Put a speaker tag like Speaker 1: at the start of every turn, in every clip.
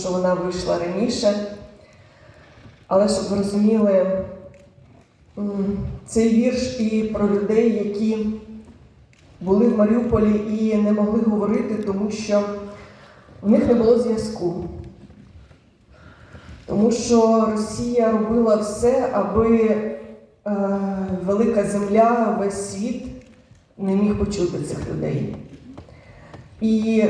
Speaker 1: що вона вийшла раніше. Але щоб ви розуміли, цей вірш і про людей, які були в Маріуполі і не могли говорити, тому що в них не було зв'язку. Тому що Росія робила все, аби е, велика земля, весь світ не міг почути цих людей. І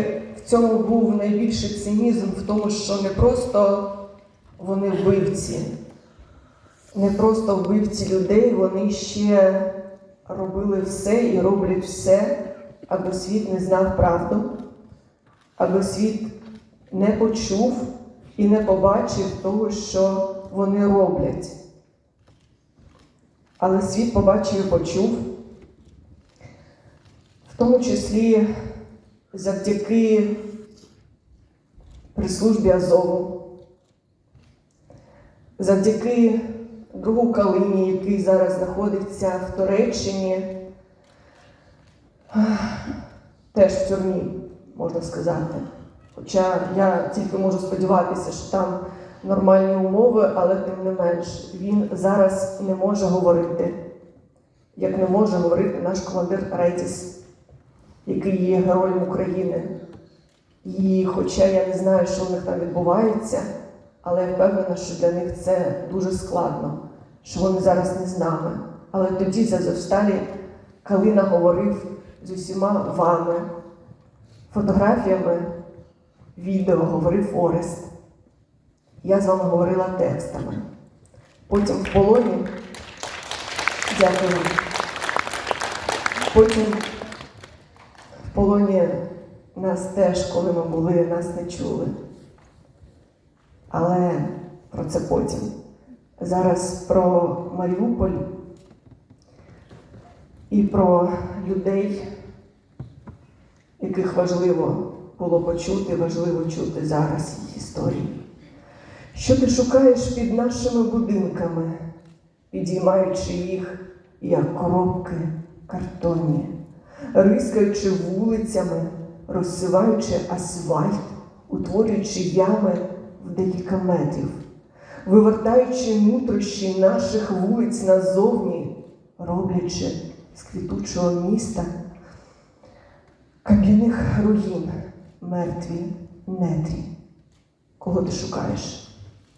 Speaker 1: в цьому був найбільший цинізм в тому, що не просто вони вбивці, не просто вбивці людей, вони ще робили все і роблять все, аби світ не знав правду, аби світ не почув і не побачив того, що вони роблять. Але світ побачив і почув, в тому числі завдяки прислужбі Азову, завдяки другу Калині, який зараз знаходиться в Туреччині, теж в тюрмі, можна сказати. Хоча я тільки можу сподіватися, що там нормальні умови, але тим не менш він зараз не може говорити, як не може говорити наш командир Ретіс, який є героєм України. І хоча я не знаю, що в них там відбувається, але я впевнена, що для них це дуже складно, що вони зараз не з нами. Але тоді за Зовсталі Калина говорив з усіма вами, фотографіями, відео говорив Орест. Я з вами говорила текстами. Потім в полоні. Дякую. Потім полоні нас теж, коли ми були, нас не чули. Але про це потім. Зараз про Маріуполь і про людей, яких важливо було почути, важливо чути зараз їх історії. Що ти шукаєш під нашими будинками, підіймаючи їх, як коробки картонні, рискаючи вулицями, розсиваючи асфальт, утворюючи ями в декілька метрів, вивертаючи нутрощі наших вулиць назовні, роблячи з квітучого міста кам'яних руїн мертві нетрі. Кого ти шукаєш?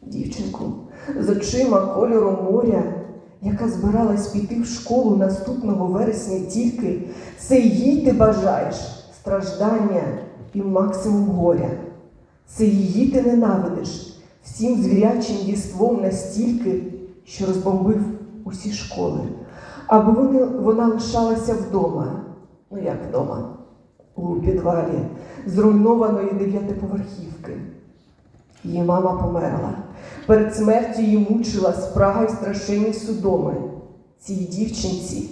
Speaker 1: Дівчинку, з очима кольору моря, яка збиралась піти в школу наступного вересня тільки це їй ти бажаєш страждання і максимум горя. Це її ти ненавидиш всім звірячим єством настільки, що розбомбив усі школи, аби вони, вона лишалася вдома. Ну як вдома? У підвалі зруйнованої дев'ятиповерхівки. Її мама померла. Перед смертю її мучила спрага й страшенні судоми. Цій дівчинці,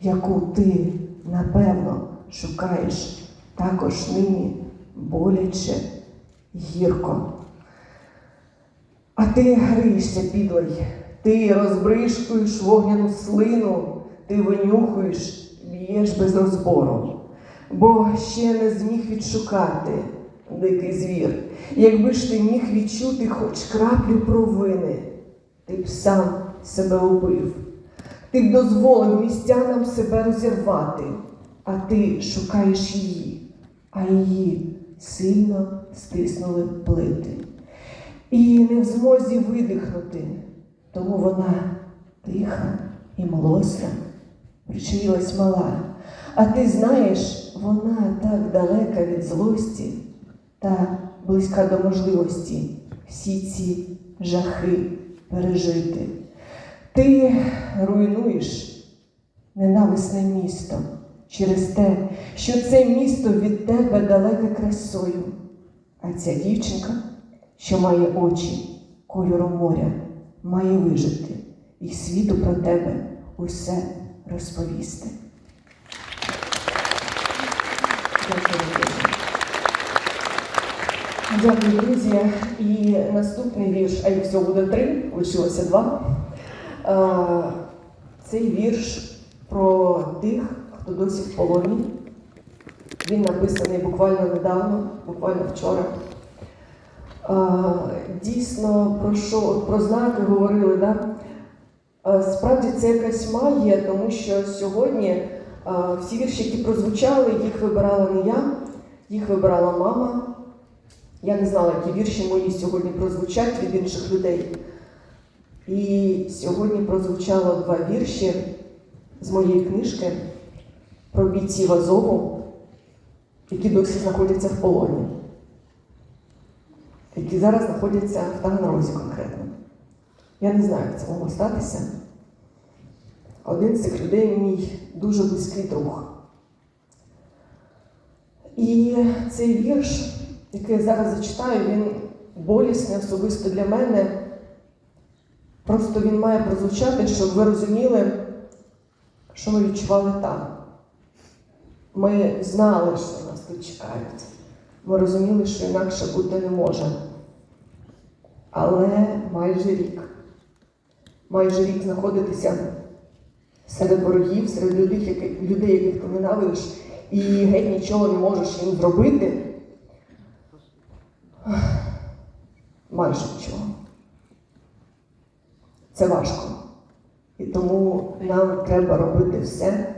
Speaker 1: яку ти, напевно, шукаєш, також нині боляче, гірко. А ти грієшся, підлий, ти розбришкуєш вогняну слину, ти винюхуєш, б'єш без розбору, бо ще не зміг відшукати дикий звір. Якби ж ти міг відчути хоч краплю провини, ти б сам себе убив, ти б дозволив містянам себе розірвати, а ти шукаєш її, а її сильно стиснули плити. І не в змозі видихнути, тому вона тиха і млоса, причаїлась мала. А ти знаєш, вона так далека від злості та близька до можливості всі ці жахи пережити. Ти руйнуєш ненависне місто через те, що це місто від тебе далеке красою. А ця дівчинка, що має очі кольору моря, має вижити і світу про тебе усе розповісти. Дякую дуже. Дякую, друзі. І наступний вірш, а їх всього буде три, лишилося два. Е, Цей вірш про тих, хто досі в полоні. Він написаний буквально недавно, буквально вчора. Дійсно, про що про знаки говорили, да? Справді це якась магія, тому що сьогодні всі вірші, які прозвучали, їх вибирала не я, їх вибирала мама. Я не знала, які вірші мої сьогодні прозвучать від інших людей. І сьогодні прозвучало два вірші з моєї книжки про бійців Азову, які досі знаходяться в полоні, які зараз знаходяться в Таганрозі конкретно. Я не знаю, як це могло статися. Один з цих людей мій дуже близький друг. І цей вірш, який я зараз зачитаю, він болісний особисто для мене. Просто він має прозвучати, щоб ви розуміли, що ми відчували там. Ми знали, що нас тут чекають. Ми розуміли, що інакше бути не може. Але майже рік. Майже рік знаходитися серед ворогів, серед людей, яких, ти ненавидиш, і геть нічого не можеш їм зробити. Майже нічого. Це важко. І тому нам треба робити все,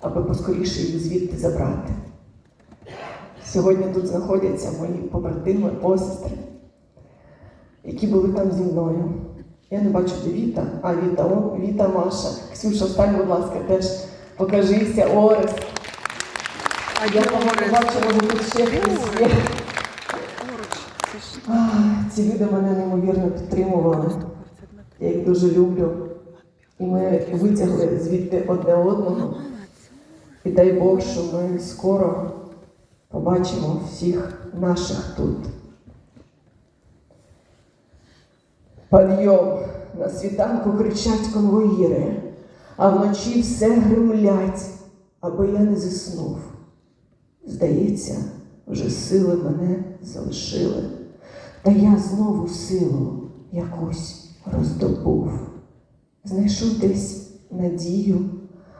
Speaker 1: аби поскоріше їх звідти забрати. Сьогодні тут знаходяться мої побратими, посестри, які були там зі мною. Я не бачу, де Віта, а Віта, о, Віта, Маша. Ксюша, встань, будь ласка, теж покажися, Орес.
Speaker 2: А
Speaker 1: Я побачила, може тут ще хтось є. Ці люди мене неймовірно підтримували. Я їх дуже люблю. І ми витягли звідти одне одного. І дай Бог, що ми скоро побачимо всіх наших тут. Підйом! На світанку кричать конвоїри, а вночі все гримлять, аби я не заснув. Здається, вже сили мене залишили, та я знову силу якусь роздобув. Знайшов десь надію,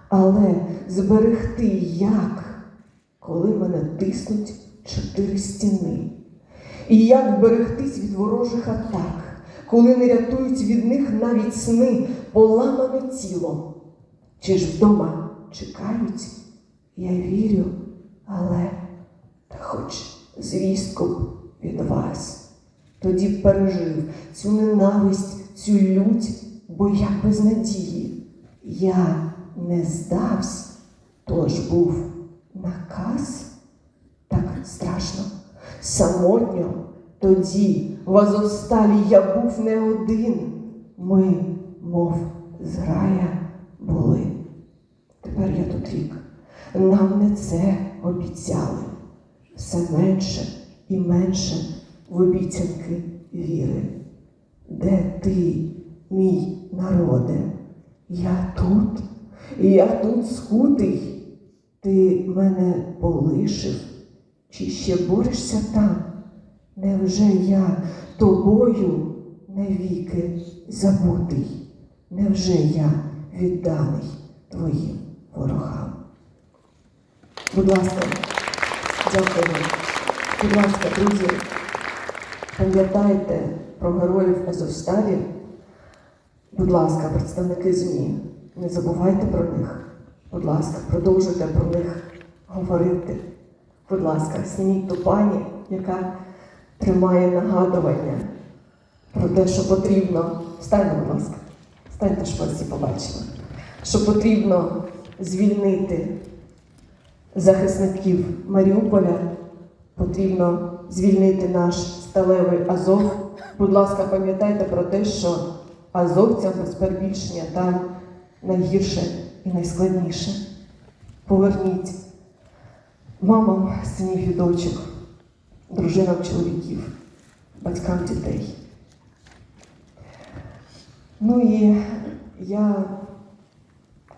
Speaker 1: але зберегти як, коли мене тиснуть чотири стіни. І як вберегтись від ворожих атак, коли не рятують від них навіть сни, поламане тіло. Чи ж вдома чекають? Я вірю, але та хоч звістку від вас. Тоді пережив цю ненависть, цю лють, бо я без надії. Я не здався, тож був наказ так страшно, самотньо. Тоді в Азовсталі я був не один. Ми, мов зграя, були. Тепер я тут рік. Нам не це обіцяли. Все менше і менше в обіцянки віри. Де ти, мій народе? Я тут, я тут скутий. Ти мене полишив, чи ще борешся там? Невже я тобою навіки забутий? Невже я відданий твоїм ворогам? Будь ласка, дякую. Будь ласка, друзі, пам'ятайте про героїв Азовсталі. Будь ласка, представники ЗМІ, не забувайте про них. Будь ласка, продовжуйте про них говорити. Будь ласка, зніміть ту пані, яка тримає нагадування про те, що потрібно. Встаньте, будь ласка, встаньте, щоб вас всі побачили. Що потрібно звільнити захисників Маріуполя, потрібно звільнити наш сталевий Азов. Будь ласка, пам'ятайте про те, що азовцям без перебільшення там найгірше і найскладніше. Поверніть мамам синів і дочок, дружинам чоловіків, батькам дітей. Ну і я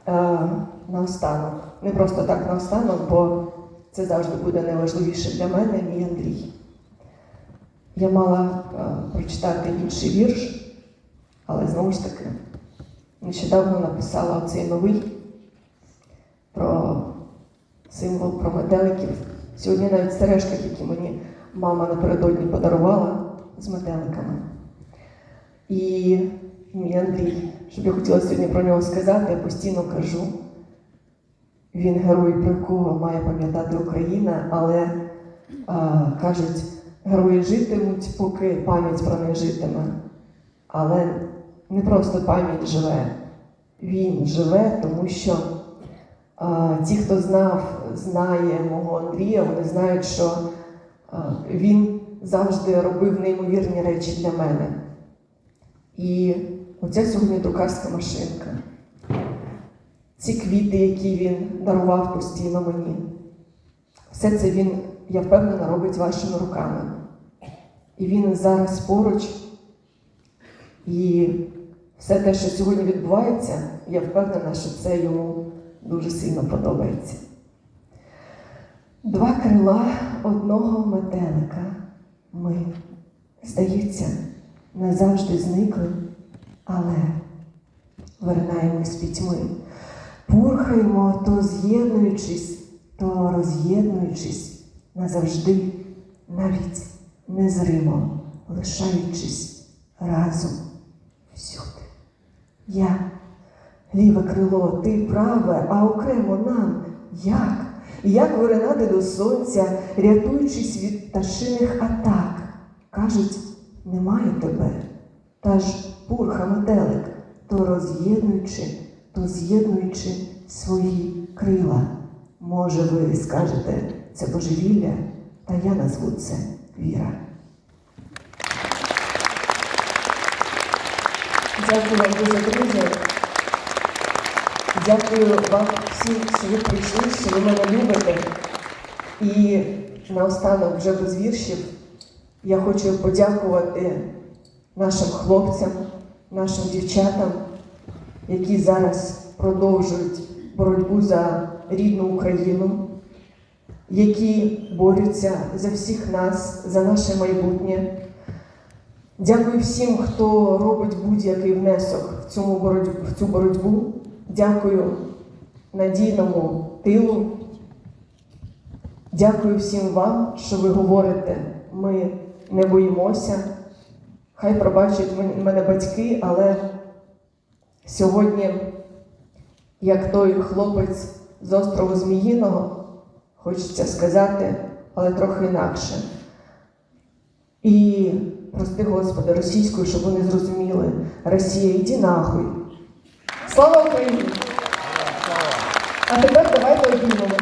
Speaker 1: е, наостанок, не просто так наостанок, бо це завжди буде найважливіше для мене, мій Андрій. Я мала е, прочитати інший вірш, але знову ж таки, нещодавно написала оцей новий про символ про метеликів. Сьогодні навіть в які мені мама напередодні подарувала, з метеликами. І мій Андрій, щоб я хотіла сьогодні про нього сказати, я постійно кажу. Він герой, про якого має пам'ятати Україна, але а, кажуть, герої житимуть, поки пам'ять про них житиме. Але не просто пам'ять живе, він живе, тому що а, ті, хто знав, знає мого Андрія, вони знають, що а, він завжди робив неймовірні речі для мене. І оця сьогодні друкарська машинка. Ці квіти, які він дарував постійно мені. Все це він, я впевнена, робить вашими руками. І він зараз поруч. І все те, що сьогодні відбувається, я впевнена, що це йому дуже сильно подобається. Два крила одного метелика ми, здається, назавжди зникли, але вернаємось пітьми. Пурхаємо, то з'єднуючись, то роз'єднуючись назавжди, навіть незримо, лишаючись разом всюди. Я ліве крило, ти праве, а окремо нам як? Як виринади до сонця, рятуючись від пташиних атак, кажуть, немає тебе. Та ж пурха метелик, то роз'єднуючи, то з'єднуючи свої крила. Може, ви скажете, це божевілля, та я назву це віра. Дякую вам дуже, друзі. Дякую вам всім, що ви прийшли, що ви мене любите. І наостанок, вже без віршів, я хочу подякувати нашим хлопцям, нашим дівчатам, які зараз продовжують боротьбу за рідну Україну, які борються за всіх нас, за наше майбутнє. Дякую всім, хто робить будь-який внесок в, цьому боротьбу, в цю боротьбу. Дякую надійному тилу. Дякую всім вам, що ви говорите. Ми не боїмося. Хай пробачать мене батьки, але сьогодні, як той хлопець з острову Зміїного, хочеться сказати, але трохи інакше. І прости Господи, російською, щоб вони зрозуміли. Росія, йди нахуй. Слава Україні! А тепер давайте обіймемо.